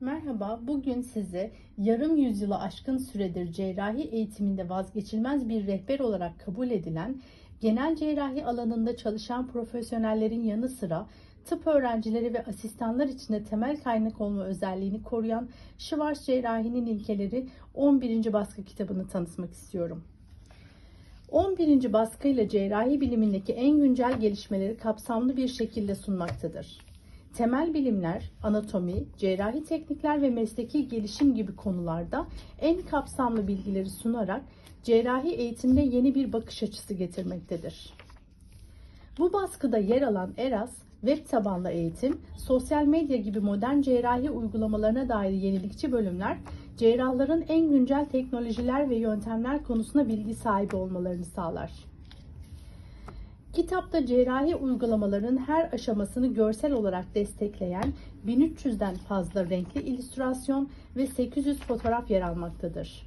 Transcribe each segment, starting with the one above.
Merhaba, bugün size yarım yüzyıla aşkın süredir cerrahi eğitiminde vazgeçilmez bir rehber olarak kabul edilen, genel cerrahi alanında çalışan profesyonellerin yanı sıra tıp öğrencileri ve asistanlar için de temel kaynak olma özelliğini koruyan Schwarz Cerrahi'nin ilkeleri 11. baskı kitabını tanıtmak istiyorum. 11. baskıyla cerrahi bilimindeki en güncel gelişmeleri kapsamlı bir şekilde sunmaktadır. Temel bilimler, anatomi, cerrahi teknikler ve mesleki gelişim gibi konularda en kapsamlı bilgileri sunarak cerrahi eğitimde yeni bir bakış açısı getirmektedir. Bu baskıda yer alan ERAS, web tabanlı eğitim, sosyal medya gibi modern cerrahi uygulamalarına dair yenilikçi bölümler, cerrahların en güncel teknolojiler ve yöntemler konusunda bilgi sahibi olmalarını sağlar. Kitapta cerrahi uygulamaların her aşamasını görsel olarak destekleyen 1300'den fazla renkli illüstrasyon ve 800 fotoğraf yer almaktadır.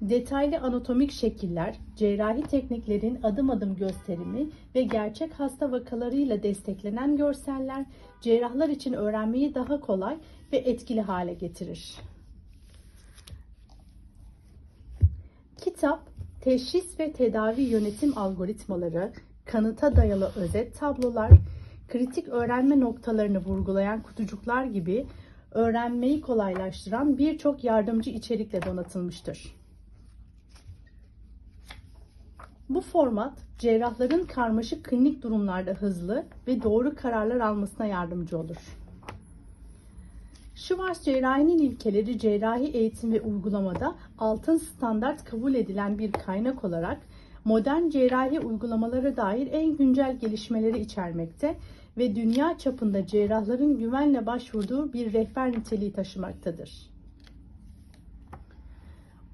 Detaylı anatomik şekiller, cerrahi tekniklerin adım adım gösterimi ve gerçek hasta vakalarıyla desteklenen görseller cerrahlar için öğrenmeyi daha kolay ve etkili hale getirir. Kitap, teşhis ve tedavi yönetim algoritmaları, kanıta dayalı özet tablolar, kritik öğrenme noktalarını vurgulayan kutucuklar gibi öğrenmeyi kolaylaştıran birçok yardımcı içerikle donatılmıştır. Bu format cerrahların karmaşık klinik durumlarda hızlı ve doğru kararlar almasına yardımcı olur. Schwarz cerrahinin ilkeleri cerrahi eğitim ve uygulamada altın standart kabul edilen bir kaynak olarak modern cerrahi uygulamalara dair en güncel gelişmeleri içermekte ve dünya çapında cerrahların güvenle başvurduğu bir rehber niteliği taşımaktadır.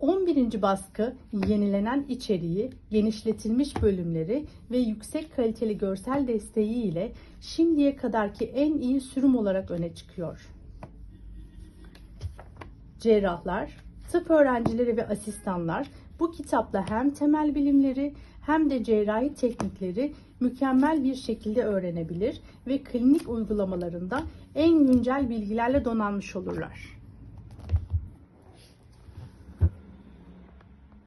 11. baskı yenilenen içeriği, genişletilmiş bölümleri ve yüksek kaliteli görsel desteği ile şimdiye kadarki en iyi sürüm olarak öne çıkıyor. Cerrahlar, tıp öğrencileri ve asistanlar bu kitapla hem temel bilimleri hem de cerrahi teknikleri mükemmel bir şekilde öğrenebilir ve klinik uygulamalarında en güncel bilgilerle donanmış olurlar.